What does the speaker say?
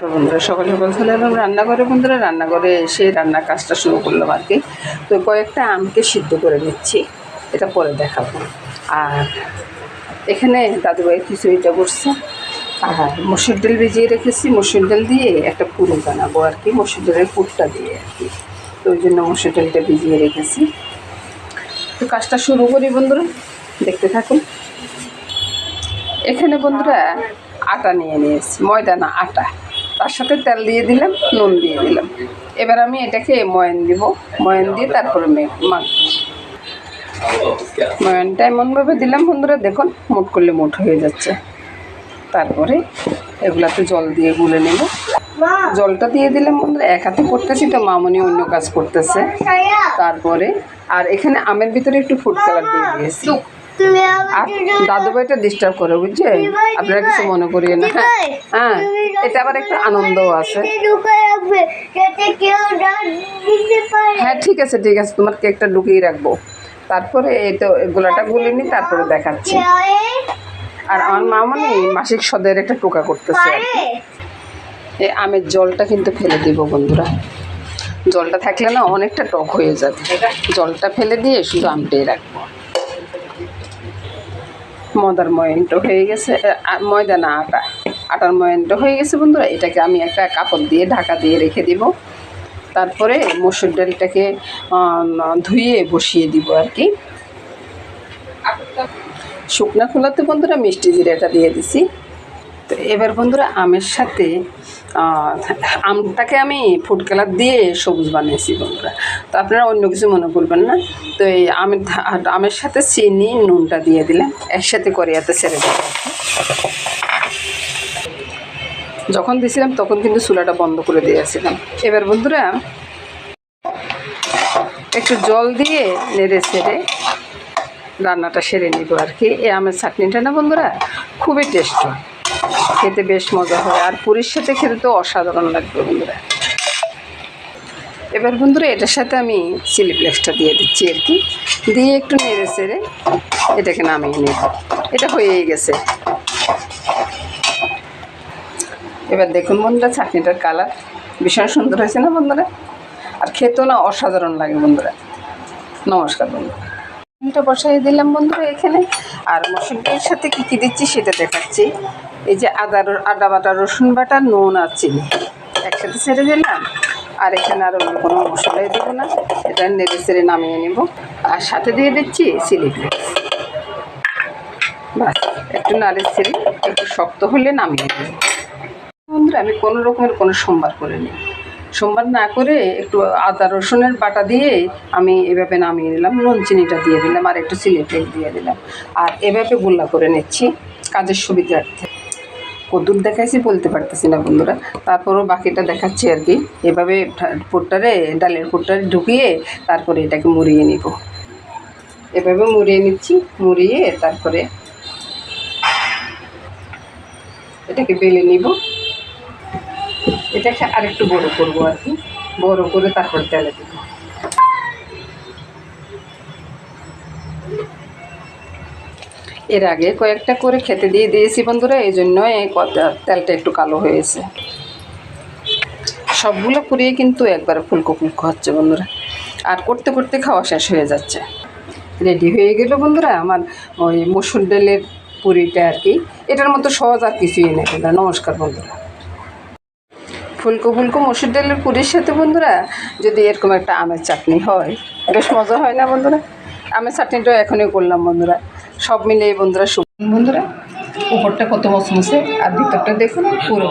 বন্ধুরা, সকাল সকাল চলে এলাম রান্নাঘরে বন্ধুরা, রান্নাঘরে এসে রান্নার কাজটা শুরু করলাম আর কি। তো কয়েকটা আমকে সিদ্ধ করে নিচ্ছি, এটা পরে দেখাবো। আর এখানে দাদুভাই খিচুড়িটা করছে। আর মসুর ডাল ভিজিয়ে রেখেছি, মসুর ডাল দিয়ে একটা পুরো বানাবো আর কি, মসুর ডালের পুরটা দিয়ে আর কি। তো ওই জন্য মসুর ডালটা ভিজিয়ে রেখেছি। তো কাজটা শুরু করি বন্ধুরা, দেখতে থাকুন। এখানে বন্ধুরা আটা নিয়ে নিয়েছি, ময়দা না, আটা। তার সাথে তেল দিয়ে দিলাম, নুন দিয়ে দিলাম। এবার আমি এটাকে ময়ন দিব। ময়ন দিয়ে তারপরে মাখবো। ময়নটা এমনভাবে দিলাম বন্ধুরা, দেখুন, মোট করলে মোট হয়ে যাচ্ছে। তারপরে এগুলাতে জল দিয়ে গুলে নেব। জলটা দিয়ে দিলাম বন্ধুরা, এক হাতে করতেছি তো মামনি অন্য কাজ করতেছে। তারপরে, আর এখানে আমের ভিতরে একটু ফুড কালার দিয়ে দিয়েছি। দাদু ভাইটা ডিস্টার্ব করে। বুঝছেন? আপনারা কিছু মনে করিয়ে না। হ্যাঁ হ্যাঁ এটা আবার একটু আনন্দও আছে। হ্যাঁ ঠিক আছে ঠিক আছে তোমার কেকটা লুকিয়ে রাখব। তারপরে এই তো গোলাটা গুলে নি তারপরে দেখাচ্ছি। আর আমার মামনি মাসিক সদের একটা টোকা করতেছে। এই আমের জলটা কিন্তু ফেলে দিব বন্ধুরা। জলটা থাকলে না অনেকটা টক হয়ে যাবে। জলটা ফেলে দিয়ে শুধু আমটাই রাখব। ময়দার ময়েন্ট হয়ে গেছে ময়দা না আটা, আটার ময়েন্ট হয়ে গেছে বন্ধুরা, এটাকে আমি একটা কাপড় দিয়ে ঢাকা দিয়ে রেখে দিব। তারপরে মসুর ডালটাকে ধুয়ে বসিয়ে দিব আর কি। শুকনা খোলাতে বন্ধুরা মিষ্টি জিরাটা দিয়ে দিছি। তো এবার বন্ধুরা আমের সাথে আমটাকে আমি ফুড কালার দিয়ে সবুজ বানিয়েছি বন্ধুরা। তো আপনারা অন্য কিছু মনে করবেন না। তো এই আমের আমের সাথে চিনি, নুনটা দিয়ে দিলাম। একসাথে করে এতে ছেড়ে দেবো। যখন দিয়েছিলাম তখন কিন্তু চুলাটা বন্ধ করে দিয়েছিলাম। এবার বন্ধুরা একটু জল দিয়ে নেড়ে ছেড়ে রান্নাটা সেরে নিব আর কি। এই আমের চাটনিটা না বন্ধুরা, খুবই টেস্ট হয় খেতে বেশ মজা হয়। আর পুরীর সাথে খেতে তো অসাধারণ লাগবে বন্ধুরা। এবার বন্ধুরা, এটার সাথে আমি চিলি ফ্লেক্সটা দিয়ে দিচ্ছি আর কি। দিয়ে একটু নেড়ে চেড়ে এটাকে নামিয়ে নেব। এটা হয়েই গেছে। এবার দেখুন বন্ধুরা, চাটনিটার কালার ভীষণ সুন্দর হয়েছে না বন্ধুরা? আর খেতেও না অসাধারণ লাগে বন্ধুরা। নমস্কার বন্ধুরা। এটা বসাই দিলাম বন্ধুরা এখানে। আর মসুর সাথে কী কী দিচ্ছি সেটা দেখাচ্ছি। এই যে আদা আদা বাটা, রসুন বাটা, নুন আর চিনি। একসাথে ছেড়ে দিলাম। আর এখানে আর অন্য কোনো মশলাই দেবো না। এটা নেড়ে ছেড়ে নামিয়ে নেব। আর সাথে দিয়ে দিচ্ছি চিলি ফ্লেক্স। বাস, একটু নাড়ে ছেড়ে একটু শক্ত হলে নামিয়ে দেবো বন্ধুরা, আমি কোনো রকমের কোনো সোমবার করে নিই সোমবার না করে একটু আদা রসুনের বাটা দিয়ে আমি এভাবে নামিয়ে নিলাম নুন চিনিটা দিয়ে দিলাম আর একটু চিলি ফ্লেক্স দিয়ে দিলাম। আর এভাবে গোল্লা করে নিচ্ছি কাজের সুবিধার্থে। কদ্দুর দেখাইছি, বলতে পারতেছি না বন্ধুরা। তারপরও বাকিটা দেখাচ্ছি আর কি। এভাবে পুরটারে, ডালের পুরটারে ঢুকিয়ে তারপরে এটাকে মুড়িয়ে নিব। এভাবে মুড়িয়ে নিচ্ছি, মুড়িয়ে তারপরে এটাকে বেলে নিব। এটাকে আরেকটু বড় করব আর কি। বড় করে তারপর তেলে দেব। এর আগে কয়েকটা করে খেতে দিয়ে দিয়েছি বন্ধুরা, এই জন্য এই তেলটা একটু কালো হয়েছে। সবগুলো পুড়িয়ে কিন্তু একবার ফুলকো ফুলকো হচ্ছে বন্ধুরা। আর করতে করতে খাওয়া শেষ হয়ে যাচ্ছে। রেডি হয়ে গেল বন্ধুরা আমার ওই মসুর ডালের পুরিটা আর কি। এটার মতো সহজ আর কিছুই নেই বন্ধুরা। নমস্কার বন্ধুরা। ফুলকো ফুলকো মসুর ডালের পুরীর সাথে বন্ধুরা, যদি এরকম একটা আমের চাটনি হয়। বেশ মজা হয় না বন্ধুরা? আমের চাটনিটাও এখনই করলাম বন্ধুরা। সব মিলে এই বন্ধুরা শুভ বন্ধুরা, উপরটা কত মশমসে আর ভিতরটা দেখুন পুরো।